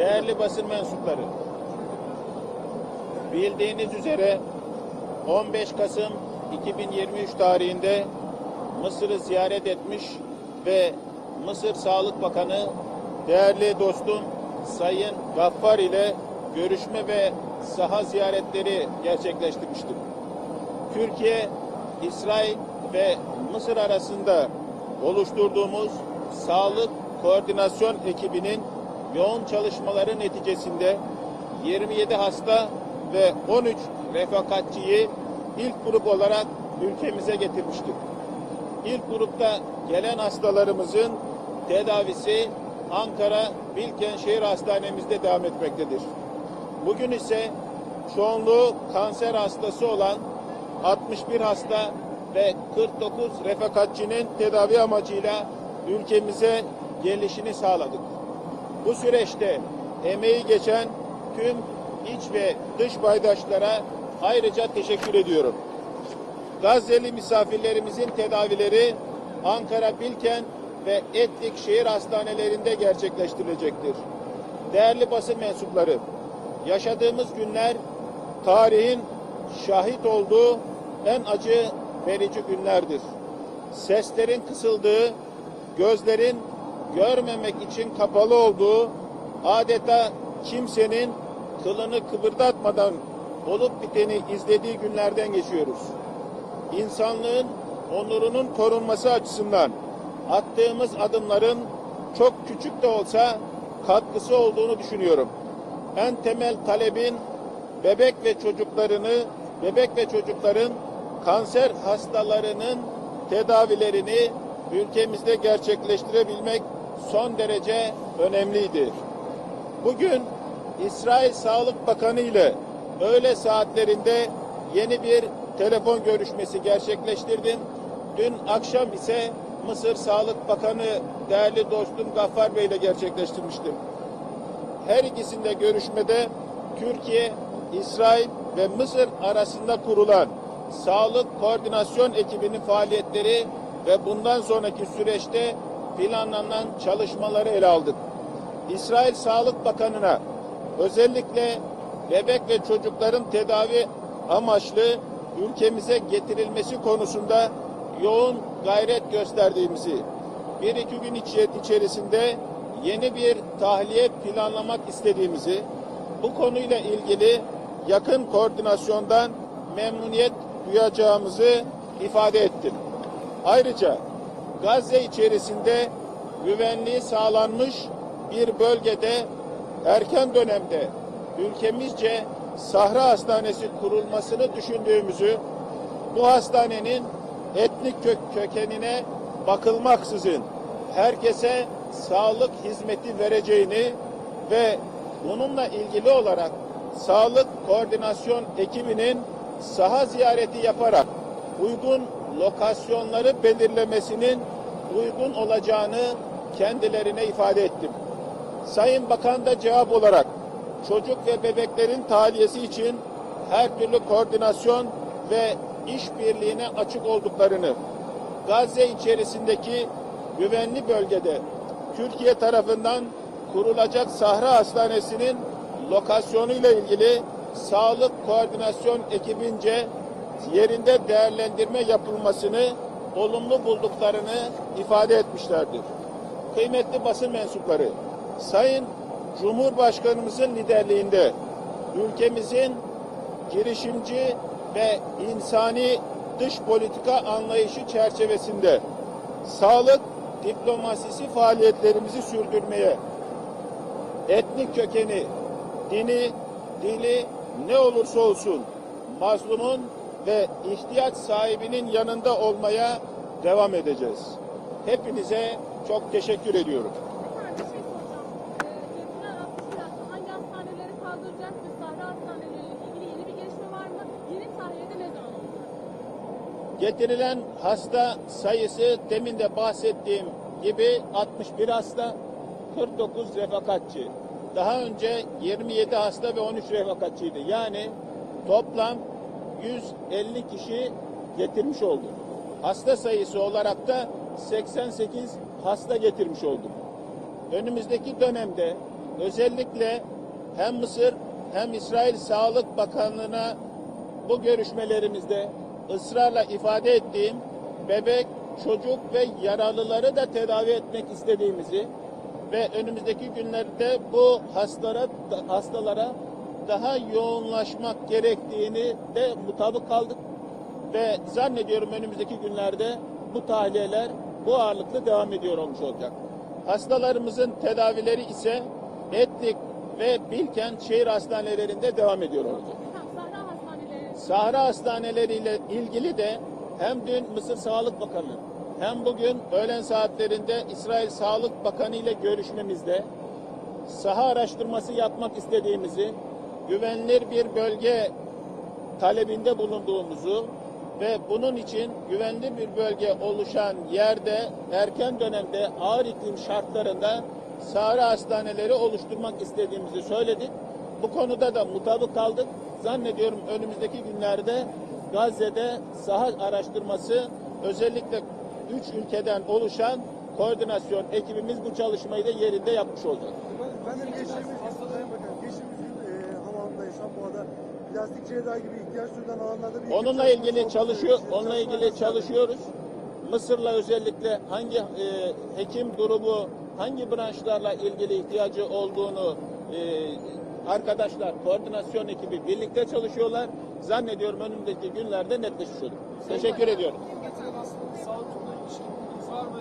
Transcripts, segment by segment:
Değerli basın mensupları, bildiğiniz üzere 15 Kasım 2023 tarihinde Mısır'ı ziyaret etmiş ve Mısır Sağlık Bakanı değerli dostum Sayın Gaffar ile görüşme ve saha ziyaretleri gerçekleştirmiştim. Türkiye, İsrail ve Mısır arasında oluşturduğumuz sağlık koordinasyon ekibinin yoğun çalışmaları neticesinde 27 hasta ve 13 refakatçiyi ilk grup olarak ülkemize getirmiştik. İlk grupta gelen hastalarımızın tedavisi Ankara Bilkent Şehir Hastanemizde devam etmektedir. Bugün ise çoğunluğu kanser hastası olan 61 hasta ve 49 refakatçinin tedavi amacıyla ülkemize gelişini sağladık. Bu süreçte emeği geçen tüm iç ve dış paydaşlara ayrıca teşekkür ediyorum. Gazze'li misafirlerimizin tedavileri Ankara Bilkent ve Etlik şehir hastanelerinde gerçekleştirilecektir. Değerli basın mensupları, yaşadığımız günler tarihin şahit olduğu en acı verici günlerdir. Seslerin kısıldığı, gözlerin görmemek için kapalı olduğu, adeta kimsenin kılını kıpırdatmadan olup biteni izlediği günlerden geçiyoruz. İnsanlığın onurunun korunması açısından attığımız adımların çok küçük de olsa katkısı olduğunu düşünüyorum. En temel talebin bebek ve çocuklarını, bebek ve çocukların kanser hastalarının tedavilerini ülkemizde gerçekleştirebilmek son derece önemliydi. Bugün İsrail Sağlık Bakanı ile öğle saatlerinde yeni bir telefon görüşmesi gerçekleştirdim. Dün akşam ise Mısır Sağlık Bakanı değerli dostum Gaffar Bey ile gerçekleştirmiştim. Her ikisinde görüşmede Türkiye, İsrail ve Mısır arasında kurulan sağlık koordinasyon ekibinin faaliyetleri ve bundan sonraki süreçte planlanan çalışmaları ele aldık. İsrail Sağlık Bakanı'na özellikle bebek ve çocukların tedavi amaçlı ülkemize getirilmesi konusunda yoğun gayret gösterdiğimizi, bir iki gün içerisinde yeni bir tahliye planlamak istediğimizi, bu konuyla ilgili yakın koordinasyondan memnuniyet duyacağımızı ifade ettim. Ayrıca Gazze içerisinde güvenliği sağlanmış bir bölgede erken dönemde ülkemizce Sahra Hastanesi kurulmasını düşündüğümüzü, bu hastanenin etnik kök kökenine bakılmaksızın herkese sağlık hizmeti vereceğini ve bununla ilgili olarak sağlık koordinasyon ekibinin saha ziyareti yaparak uygun lokasyonları belirlemesinin uygun olacağını kendilerine ifade ettim. Sayın Bakan da cevap olarak çocuk ve bebeklerin tahliyesi için her türlü koordinasyon ve işbirliğine açık olduklarını, Gazze içerisindeki güvenli bölgede Türkiye tarafından kurulacak Sahra Hastanesi'nin lokasyonuyla ilgili sağlık koordinasyon ekibince yerinde değerlendirme yapılmasını olumlu bulduklarını ifade etmişlerdir. Kıymetli basın mensupları, Sayın Cumhurbaşkanımızın liderliğinde ülkemizin girişimci ve insani dış politika anlayışı çerçevesinde sağlık diplomasisi faaliyetlerimizi sürdürmeye etnik kökeni, dini, dili ne olursa olsun mazlumun ve ihtiyaç sahibinin yanında olmaya devam edeceğiz. Hepinize çok teşekkür ediyorum. Getirilen 61 hasta sayısı demin de bahsettiğim gibi 61 hasta, 49 refakatçi. Daha önce 27 hasta ve 13 refakatçiydi. Yani toplam 150 kişi getirmiş olduk. Hasta sayısı olarak da 88 hasta getirmiş olduk. Önümüzdeki dönemde özellikle hem Mısır hem İsrail Sağlık Bakanlığı'na bu görüşmelerimizde ısrarla ifade ettiğim bebek, çocuk ve yaralıları da tedavi etmek istediğimizi ve önümüzdeki günlerde bu hastalara hastalara daha yoğunlaşmak gerektiğini de mutabık kaldık ve zannediyorum önümüzdeki günlerde bu tahliyeler bu ağırlıklı devam ediyor olmuş olacak. Hastalarımızın tedavileri ise Etlik ve Bilkent şehir hastanelerinde devam ediyor olacak. Sahra Hastaneleri Sahra hastaneleriyle ilgili de hem dün Mısır Sağlık Bakanı hem bugün öğlen saatlerinde İsrail Sağlık Bakanı ile görüşmemizde saha araştırması yapmak istediğimizi, güvenilir bir bölge talebinde bulunduğumuzu ve bunun için güvenli bir bölge oluşan yerde erken dönemde ağır iklim şartlarında Sahra hastaneleri oluşturmak istediğimizi söyledik. Bu konuda da mutabık kaldık. Zannediyorum önümüzdeki günlerde Gazze'de saha araştırması özellikle üç ülkeden oluşan koordinasyon ekibimiz bu çalışmayı da yerinde yapmış olacak. Efendim geçtiğimiz gün, Sayın Bakan, geçtiğimiz gün e, havaalanında Esenboğa'da plastik cerrahi gibi ihtiyaç duyulan alanlarda bir Onunla ilgili çalışıyor, onunla ilgili çalışıyoruz. Mısır'la özellikle hangi e, hekim durumu, hangi branşlarla ilgili ihtiyacı olduğunu e, arkadaşlar, koordinasyon ekibi birlikte çalışıyorlar. Zannediyorum önümüzdeki günlerde netleşmiş olur. Teşekkür ediyorum.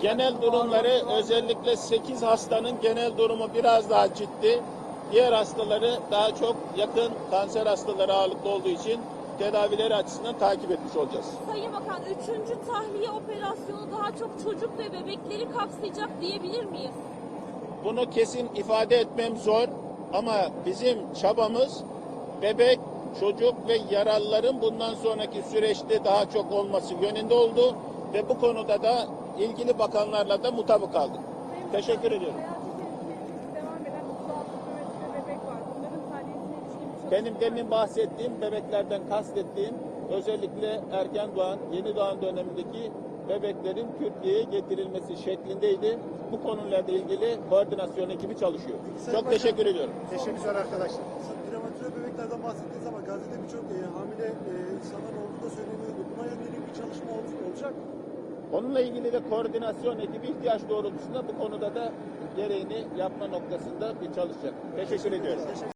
Genel durumları özellikle 8 hastanın genel durumu biraz daha ciddi. Diğer hastaları daha çok yakın kanser hastaları ağırlıklı olduğu için tedavileri açısından takip etmiş olacağız. Sayın Bakan, üçüncü tahliye operasyonu daha çok çocuk ve bebekleri kapsayacak diyebilir miyiz? Bunu kesin ifade etmem zor ama bizim çabamız bebek, çocuk ve yaralıların bundan sonraki süreçte daha çok olması yönünde oldu ve bu konuda da ilgili bakanlarla da mutabık kaldık. Teşekkür ediyorum. Benim demin bahsettiğim bebeklerden kastettiğim özellikle erken doğan, yeni doğan dönemindeki bebeklerin Türkiye'ye getirilmesi şeklindeydi. Bu konularla ilgili koordinasyon ekibi çalışıyor. Çok teşekkür ediyorum. Teşekkür arkadaşlar. Prematüre bebeklerden bahsettiniz ama Gazze'de birçok e, hamile e, insanların olduğu da söyleniyor. Buna yönelik bir çalışma ol- olacak mı? Onunla ilgili de koordinasyon ekibi ihtiyaç doğrultusunda bu konuda da gereğini yapma noktasında bir çalışacak. Teşekkür ediyorum.